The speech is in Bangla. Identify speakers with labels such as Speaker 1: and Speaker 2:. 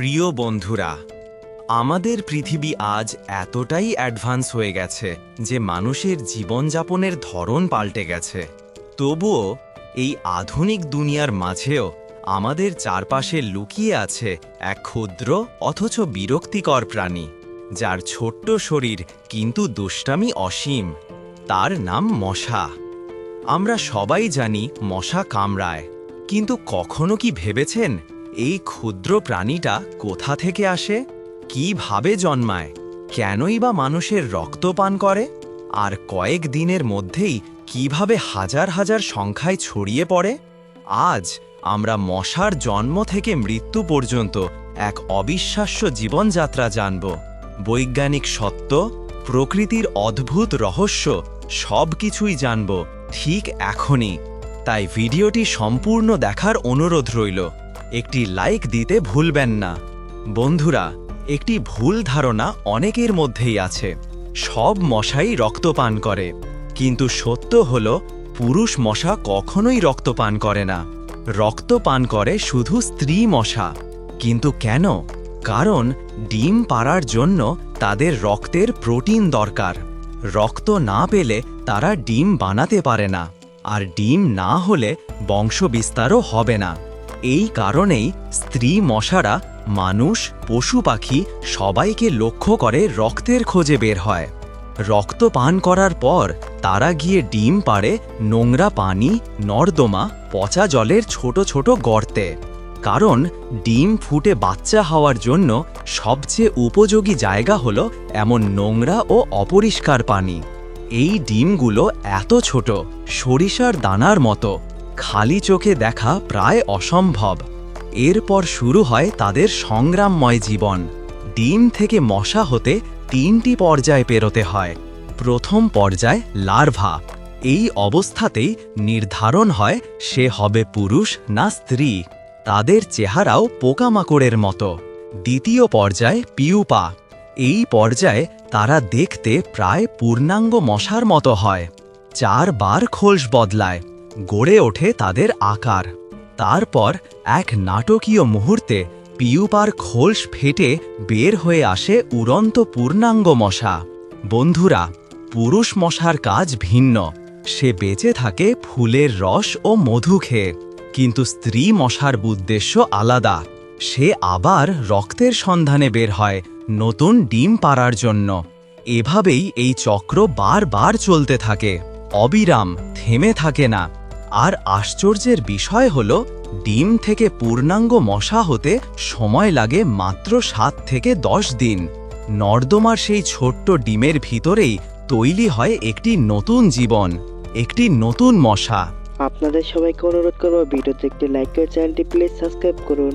Speaker 1: প্রিয় বন্ধুরা, আমাদের পৃথিবী আজ এতটাই অ্যাডভান্স হয়ে গেছে যে মানুষের জীবনযাপনের ধরন পাল্টে গেছে। তবুও এই আধুনিক দুনিয়ার মাঝেও আমাদের চারপাশে লুকিয়ে আছে এক ক্ষুদ্র অথচ বিরক্তিকর প্রাণী, যার ছোট্ট শরীর কিন্তু দুষ্টামি অসীম। তার নাম মশা। আমরা সবাই জানি মশা কামড়ায়, কিন্তু কখনো কি ভেবেছেন এই ক্ষুদ্র প্রাণীটা কোথা থেকে আসে? কীভাবে জন্মায়? কেনই বা মানুষের রক্ত পান করে? আর কয়েক দিনের মধ্যেই কীভাবে হাজার হাজার সংখ্যায় ছড়িয়ে পড়ে? আজ আমরা মশার জন্ম থেকে মৃত্যু পর্যন্ত এক অবিশ্বাস্য জীবনযাত্রা জানব। বৈজ্ঞানিক সত্য, প্রকৃতির অদ্ভুত রহস্য সব কিছুই জানব ঠিক এখনই। তাই ভিডিওটি সম্পূর্ণ দেখার অনুরোধ রইল। একটি লাইক দিতে ভুলবেন না। বন্ধুরা, একটি ভুল ধারণা অনেকের মধ্যেই আছে। সব মশাই রক্তপান করে। কিন্তু সত্য হল, পুরুষ মশা কখনোই রক্তপান করে না। রক্তপান করে শুধু স্ত্রী মশা। কিন্তু কেন? কারণ ডিম পাড়ার জন্য তাদের রক্তের প্রোটিন দরকার। রক্ত না পেলে তারা ডিম বানাতে পারে না। আর ডিম না হলে বংশবিস্তারও হবে না। এই কারণেই স্ত্রী মশারা, মানুষ, পশু পাখি সবাইকে লক্ষ্য করে রক্তের খোঁজে বের হয়। রক্ত পান করার পর তারা গিয়ে ডিম পাড়ে, নোংরা পানি, নর্দমা, পচা জলের ছোট ছোট গর্তে। কারণ ডিম ফুটে বাচ্চা হওয়ার জন্য সবচেয়ে উপযোগী জায়গা হলো এমন নোংরা ও অপরিষ্কার পানি। এই ডিমগুলো এত ছোট, সরিষার দানার মতো খালি চোখে দেখা প্রায় অসম্ভব। এরপর শুরু হয় তাদের সংগ্রামময় জীবন। ডিম থেকে মশা হতে তিনটি পর্যায়ে পেরোতে হয়। প্রথম পর্যায় লার্ভা। এই অবস্থাতেই নির্ধারণ হয় সে হবে পুরুষ না স্ত্রী। তাদের চেহারাও পোকামাকড়ের মতো। দ্বিতীয় পর্যায় পিউপা। এই পর্যায়ে তারা দেখতে প্রায় পূর্ণাঙ্গ মশার মতো হয়। চারবার খোলস বদলায়। গড়ে ওঠে তাদের আকার। তারপর এক নাটকীয় মুহূর্তে পিউপার খোলস ফেটে বের হয়ে আসে উড়ন্ত পূর্ণাঙ্গ মশা। বন্ধুরা, পুরুষ মশার কাজ ভিন্ন। সে বেঁচে থাকে ফুলের রস ও মধু খেয়ে। কিন্তু স্ত্রী মশার উদ্দেশ্য আলাদা। সে আবার রক্তের সন্ধানে বের হয় নতুন ডিম পাড়ার জন্য। এভাবেই এই চক্র বারবার চলতে থাকে। অবিরাম, থেমে থাকে না। আর আশ্চর্যের বিষয় হল, ডিম থেকে পূর্ণাঙ্গ মশা হতে সময় লাগে মাত্র সাত থেকে দশ দিন। নর্দমার সেই ছোট্ট ডিমের ভিতরেই তৈরি হয় একটি নতুন জীবন, একটি নতুন মশা।
Speaker 2: আপনাদের সবাইকে অনুরোধ করব ভিডিওতে একটি লাইক করে চ্যানেলটি প্লিজ সাবস্ক্রাইব করুন।